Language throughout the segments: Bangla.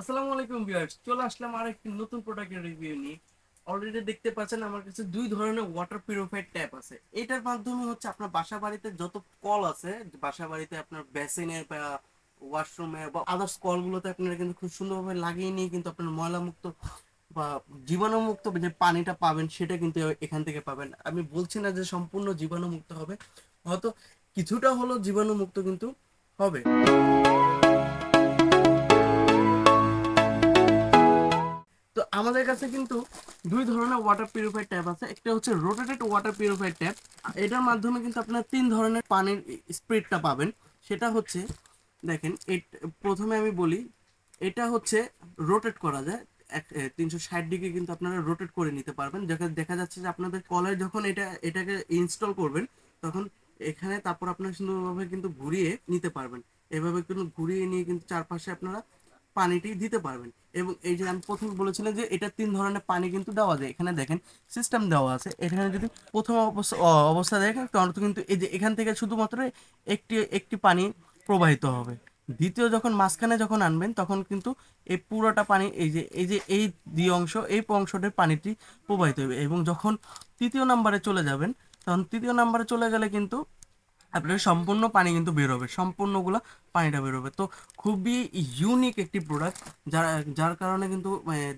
আসসালামু আলাইকুম ভিউয়ার্স চলে আসলাম আর একটি নতুন প্রোডাক্টের রিভিউ নিয়ে। অলরেডি দেখতে পাচ্ছেন আমার কাছে দুই ধরনের ওয়াটার পিউরিফাইড ট্যাপ আছে। এটার মাধ্যমে হচ্ছে আপনার বাসা বাড়িতে যত কল আছে বাসা বাড়িতে আপনার বেসিনের বা ওয়াশরুমে বা আদার্স কলগুলোতে আপনারা কিন্তু খুব সুন্দরভাবে লাগিয়ে নিয়ে কিন্তু আপনার ময়লামুক্ত বা জীবাণুমুক্ত যে পানিটা পাবেন, সেটা কিন্তু এখান থেকে পাবেন। আমি বলছি না যে সম্পূর্ণ জীবাণুমুক্ত হবে, হয়তো কিছুটা হলো জীবাণুমুক্ত কিন্তু হবে। আমাদের কাছে কিন্তু দুই ধরনের ওয়াটার পিউরিফায়ার ট্যাপ আছে। একটা হচ্ছে রোটেটেড ওয়াটার পিউরিফায়ার ট্যাপ এটার মাধ্যমে কিন্তু আপনার তিন ধরনের পানির স্পিডটা পাবেন। সেটা হচ্ছে, দেখেন প্রথমে আমি বলি, এটা হচ্ছে রোটেট করা যায়। তিনশো ষাট ডিগ্রি কিন্তু আপনারা রোটেট করে নিতে পারবেন। দেখা দেখা যাচ্ছে যে আপনাদের কলে যখন এটা, এটাকে ইনস্টল করবেন, তখন এখানে তারপর আপনারা সুন্দরভাবে কিন্তু ঘুরিয়ে নিতে পারবেন। এভাবে কিন্তু ঘুরিয়ে নিয়ে কিন্তু চারপাশে আপনারা পানিটি দিতে পারবেন। এবং এই যে আমি প্রথমে বলেছিলাম যে এটা তিন ধরনের পানি কিন্তু দেওয়া যায়। এখানে দেখেন সিস্টেম দেওয়া আছে। এখানে যদি প্রথম অবস্থা অবস্থা দেখেন, তখন কিন্তু এই যে এখান থেকে শুধুমাত্র একটি একটি পানি প্রবাহিত হবে। দ্বিতীয় যখন মাঝখানে যখন আনবেন, তখন কিন্তু এই পুরোটা পানি, এই যে এই যে এই দুই অংশ, এই অংশটার পানিটি প্রবাহিত হবে এবং যখন তৃতীয় নাম্বারে চলে যাবেন, তখন তৃতীয় নাম্বারে চলে গেলে কিন্তু আপনার সম্পূর্ণ পানি কিন্তু বের হবে সম্পূর্ণগুলো পানিটা বের হবে তো খুবই ইউনিক একটি প্রোডাক্ট যার যার কারণে কিন্তু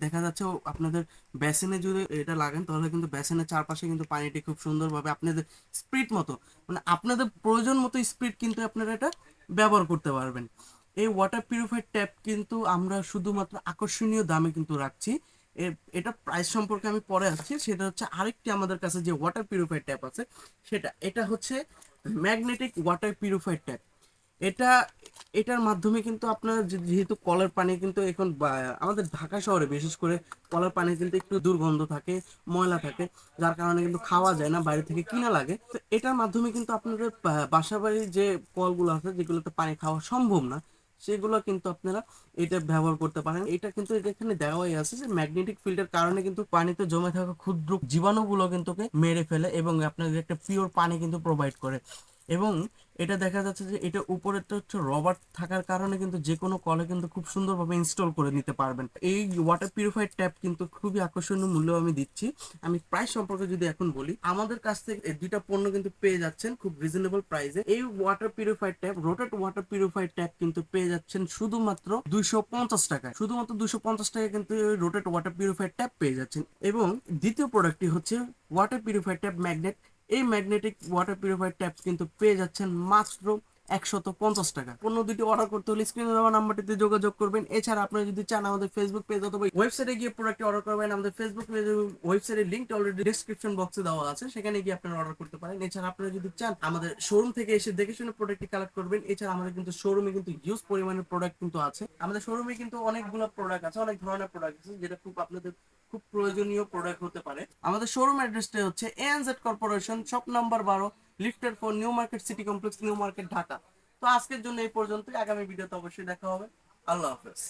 দেখা যাচ্ছে আপনাদের বেসিনে যদি এটা লাগান, তাহলে কিন্তু বেসিনের চারপাশে কিন্তু পানিটি খুব সুন্দরভাবে আপনাদের স্পিড মতো মানে আপনাদের প্রয়োজন মতো স্পিড কিন্তু আপনারা এটা ব্যবহার করতে পারবেন। এই ওয়াটার পিউরিফায়ার ট্যাপ কিন্তু আমরা শুধুমাত্র আকর্ষণীয় দামে কিন্তু রাখছি। এটা প্রাইস সম্পর্কে আমি পরে আসছি। সেটা হচ্ছে আরেকটি আমাদের কাছে যে ওয়াটার পিউরিফায়ার ট্যাপ আছে, সেটা, এটা হচ্ছে ম্যাগনেটিক ওয়াটার পিউরিফায়ার ট্যাপ এটা, এটার মাধ্যমে কিন্তু আপনার যেহেতু কলের পানি কিন্তু এখন আমাদের ঢাকা শহরে বিশেষ করে কলের পানি কিন্তু একটু দুর্গন্ধ থাকে, ময়লা থাকে, যার কারণে কিন্তু খাওয়া যায় না, বাইরে থেকে কিনা লাগে। তো এটার মাধ্যমে কিন্তু আপনাদের বা- বাসা বাড়ির যে কলগুলো আছে, যেগুলোতে পানি খাওয়া সম্ভব না সেগুলো কিন্তু আপনারা এটা ব্যবহার করতে পারেন। এটা কিন্তু এখানে দেওয়াই আছে যে ম্যাগনেটিক ফিল্ডের কারণে কিন্তু পানিতে জমে থাকা ক্ষুদ্র জীবাণুগুলো কিন্তু মেরে ফেলে এবং আপনাদের একটা পিওর পানি কিন্তু প্রোভাইড করে। এবং এটা দেখা যাচ্ছে যে এটা উপরে তো হচ্ছে রবার থাকার কারণে কিন্তু যে কোনো কলে কিন্তু খুব সুন্দরভাবে ইনস্টল করে নিতে পারবেন। এই ওয়াটার পিউরিফায়ার ট্যাপ কিন্তু খুবই আকর্ষণীয় মূল্য আমি দিচ্ছি। আমি প্রাইস সম্পর্কে যদি এখন বলি, আমাদের কাছ থেকে দুইটা পণ্য কিন্তু পেয়ে যাচ্ছেন খুব রিজনেবল প্রাইসে এই water purifier tap rotate water purifier tap কিন্তু পেয়ে যাচ্ছেন শুধুমাত্র দুইশো পঞ্চাশ টাকায়। শুধুমাত্র দুইশো পঞ্চাশ টাকায় কিন্তু রোটেট ওয়াটার পিউরিফায়ার ট্যাপ পেয়ে যাচ্ছেন। এবং দ্বিতীয় প্রোডাক্টটি হচ্ছে ওয়াটার পিউরিফায়ার ট্যাপ ম্যাগনেট এই ম্যাগনেটিক ওয়াটার পিউরিফায়ার ট্যাপ কিন্তু পেয়ে যাচ্ছেন মাত্র একশত পঞ্চাশ টাকা। পণ্য দুটি অর্ডার করতে হলে স্ক্রিনে দেওয়া নাম্বারটিতে যোগাযোগ করবেন। এছাড়া আপনারা যদি চান আমাদের ফেসবুক পেজ অথবা ওয়েবসাইটে গিয়ে প্রোডাক্টটি অর্ডার করবেন, আমাদের ফেসবুক পেজ ওয়েবসাইটের অলরেডি ডিসক্রিপশন বক্সে দেওয়া আছে। সেখানে গিয়ে আপনারা অর্ডার করতে পারেন। এছাড়া আপনারা যদি চান আমাদের শোরুম থেকে এসে দেখে শুনে প্রোডাক্টটি কালেক্ট করবেন। এছাড়া আমাদের কিন্তু শোরুমে কিন্তু হিউজ পরিমাণের প্রোডাক্ট কিন্তু আছে। আমাদের শোরুমে কিন্তু অনেকগুলো প্রোডাক্ট আছে, অনেক ধরনের প্রোডাক্ট আছে, যেটা খুব আপনাদের খুব প্রয়োজনীয় প্রোডাক্ট হতে পারে। আমাদের শোরুম অ্যাড্রেসটা হচ্ছে এএনজেড কর্পোরেশন শপ নাম্বার বারো lifted for new market, city complex, new market, Dhaka. তো আজকের জন্য এই পর্যন্তই। আগামী ভিডিওতে অবশ্যই দেখা হবে। আল্লাহ হাফেজ।